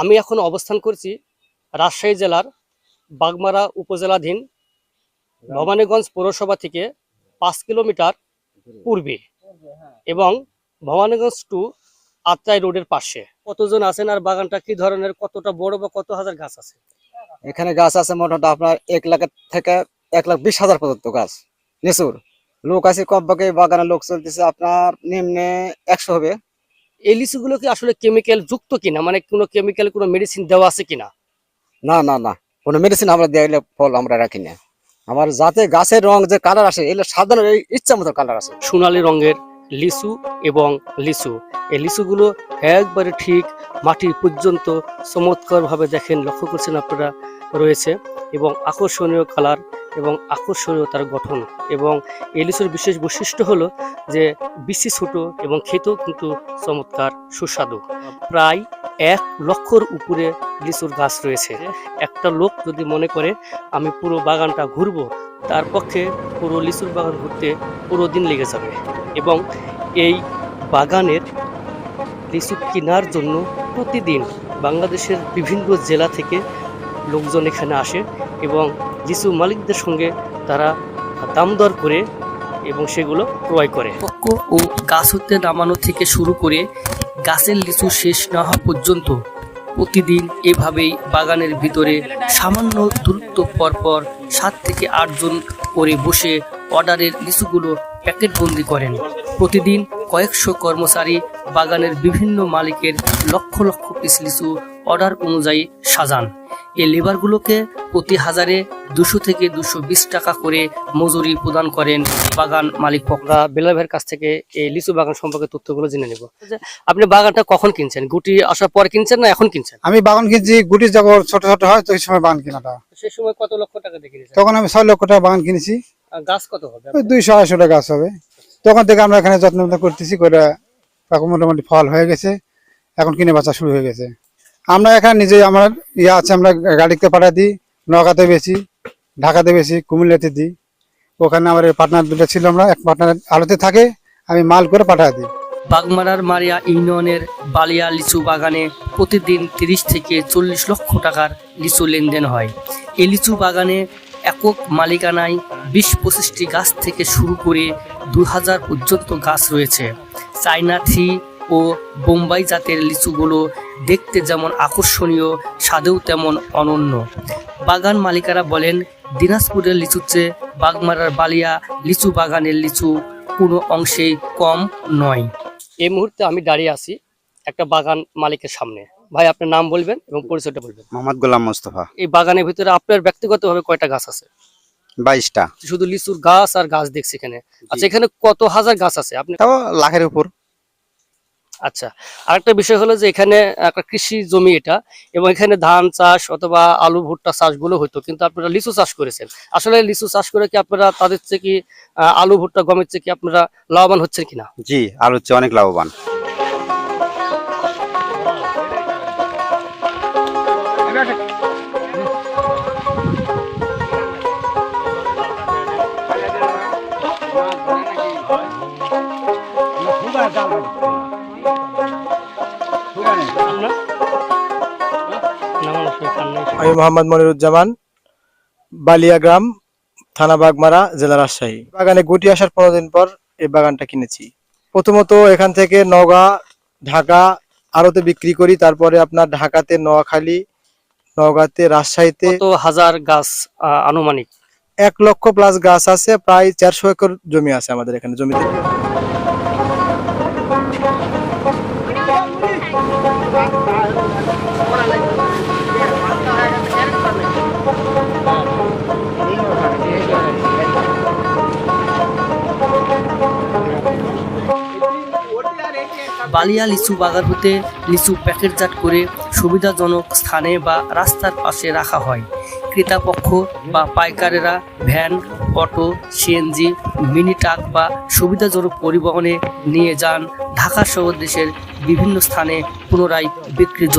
আমি এখন অবস্থান করছি রাজশাহী জেলার বাগমারা উপজেলাধীন ভবানীগঞ্জ পৌরসভা থেকে পাঁচ কিলোমিটার পূর্বে এবং ভবানীগঞ্জ টু আত্রাই রোডের পাশে। কতজন আছেন আর বাগানটা কি ধরনের কতটা বড় বা কত হাজার গাছ আছে? এখানে গাছ আছে মোটামুটি আপনার এক লাখ থেকে এক লাখ বিশ হাজার পর্যন্ত গাছ। লিচুর লোক আছে এই বাগানে লোক চলতেছে আপনার নিম্নে একশো হবে। এই লিচুগুলো কি আসলে কেমিক্যাল যুক্ত কিনা? মানে কোনো কেমিক্যাল কোনো মেডিসিন দেওয়া আছে কিনা? না না না। কোনো মেডিসিন আমরা দিলে ফল আমরা রাখি না। আমার যাতে গাছের রং যে কালার আসে এগুলো সাধারণ এই ইচ্ছা মতো কালার আছে সোনালী রঙের লিচু এবং লিচু। এই লিচুগুলো একবারে ঠিক মাটি পর্যন্ত চমৎকারভাবে দেখেন লক্ষ্য করছেন আপনারা রয়েছে এবং আকর্ষণীয় কালার এবং আকর্ষণীয় তার গঠন এবং এই লিচুর বিশেষ বৈশিষ্ট্য হলো যে বিচি ছোট এবং খেতেও কিন্তু চমৎকার সুস্বাদু। প্রায় এক লক্ষর উপরে লিচুর গাছ রয়েছে। একটা লোক যদি মনে করে, আমি পুরো বাগানটা ঘুরবো তার পক্ষে পুরো লিচুর বাগান ঘুরতে পুরো দিন লেগে যাবে। এবং এই বাগানের লিচু কেনার জন্য প্রতিদিন বাংলাদেশের বিভিন্ন জেলা থেকে লোকজন এখানে আসে এবং লিচু মালিকদের সঙ্গে তারা দাম দর করে এবং সেগুলো ক্রয় করে। পক্ষ ও গাছ হতে নামানো থেকে শুরু করে গাছের লিচু শেষ না হওয়া পর্যন্ত প্রতিদিন এভাবেই বাগানের ভিতরে সামান্য দূরত্ব পরপর সাত থেকে আটজন করে বসে অর্ডারের লিচুগুলো প্যাকেটবন্দি করেন। প্রতিদিন কয়েকশো কর্মচারী বাগানের বিভিন্ন মালিকের লক্ষ লক্ষ পিস লিচু অর্ডার অনুযায়ী সাজান। এই লেবারগুলোকে প্রতি হাজারে দুশো থেকে দুশো বিশ টাকা করে মজুরি প্রদান করেন বাগান মালিক পক্ষরা বেলা ভাইয়ের কাছ থেকে এই লিচু বাগান সম্পর্কে তথ্যগুলো জেনে নেব। আপনি বাগানটা কখন কিনছেন? গুটি আসার পর কিনছেন না এখন কিনছেন? আমি বাগান কিনছি গুটি যখন ছোট ছোট হয় তো ওই সময় বাগান কেনাটা। সেই সময় কত লক্ষ টাকা দিয়ে কিনেছেন? তখন আমি ছয় লক্ষ টাকা বাগান কিনেছি। গাছ কত হবে? দুইশো আড়াইশো টাকা গাছ হবে। তখন থেকে আমরা এখানে যত্ন করতেছি করে মোটামুটি ফল হয়ে গেছে। এখন কিনে বাঁচা শুরু হয়ে গেছে। আমরা এখানে নিজে আমার ইয়ে আছে, আমরা গাড়িতে পাঠা দিই নগাতে বেশি, ঢাকাতে বেশি, কুমিল্লাতে দিই। ওখানে আমার পার্টনার দুটো ছিল আমরা, এক পার্টনার আলোতে থাকে, আমি মাল করে পাঠা দিই। বাগমারার মারিয়া ইউনিয়নের বালিয়া লিচু বাগানে প্রতিদিন তিরিশ থেকে চল্লিশ লক্ষ টাকার লিচু লেনদেন হয়। এই লিচু বাগানে একক মালিকানায় বিশ পঁচিশটি গাছ থেকে শুরু করে দু হাজার পর্যন্ত গাছ রয়েছে। চাইনা থ্রি ও বোম্বাই জাতের লিচুগুলো দেখতে যেমন আকর্ষণীয় স্বাদেও তেমন অনন্য। বাগান মালিকারা বলেন দিনাজপুরের লিচুর চেয়ে বাগমারার বালিয়া লিচু বাগানের লিচু কোনো অংশেই কম নয়। এই মুহূর্তে আমি দাঁড়িয়ে আছি একটা বাগান মালিকের সামনে। ভাই আপনার নাম বলবেন এবং পরিচয়টা বলবেন। মোহাম্মদ গোলাম মোস্তফা। এই বাগানের ভিতরে আপনার ব্যক্তিগতভাবে কয়টা গাছ আছে? বাইশটা। শুধু লিচুর গাছ আর গাছ দেখছি এখানে। আচ্ছা এখানে কত হাজার গাছ আছে? আপনি তাও লাখের উপর। আচ্ছা আর একটা বিষয় হলো যে এখানে একটা কৃষি জমি এটা এবং এখানে ধান চাষ অথবা আলু ভুট্টা চাষগুলো হতো কিন্তু আপনারা লিচু চাষ করেছেন। আসলে লিচু চাষ করে কি আপনারা তাদের চেয়ে কি আহ, আলু ভুট্টা গমের চেয়ে কি আপনারা লাভবান হচ্ছেন কিনা? জি আলুর চেয়ে অনেক লাভবান। না। আমি মোহাম্মদ মনিরুজ্জামান বালিয়া গ্রাম থানা বাগমারা জেলা রাজশাহী। বাগানে গুটি আসার পনেরো দিন পর এই বাগানটা কিনেছি। প্রথমত এখান থেকে নওগাঁ ঢাকা আরতে বিক্রি করি তারপরে আপনার ঢাকাতে নোয়াখালী নওগাঁতে রাজশাহীতে। হাজার গাছ আনুমানিক? এক লক্ষ প্লাস গাছ আছে প্রায় চারশো একর জমি আছে আমাদের এখানে জমিতে। বালিয়া লিচু বাগান হতে লিচু প্যাকেটজাত করে সুবিধাজনক স্থানে বা রাস্তার পাশে রাখা হয়। ক্রেতাপক্ষ বা পাইকারেরা van, auto CNG mini truck বা সুবিধাজনক পরিবহনে নিয়ে যান ঢাকা শহর দেশের বিভিন্ন স্থানে পুনরায় বিক্রির জন্য।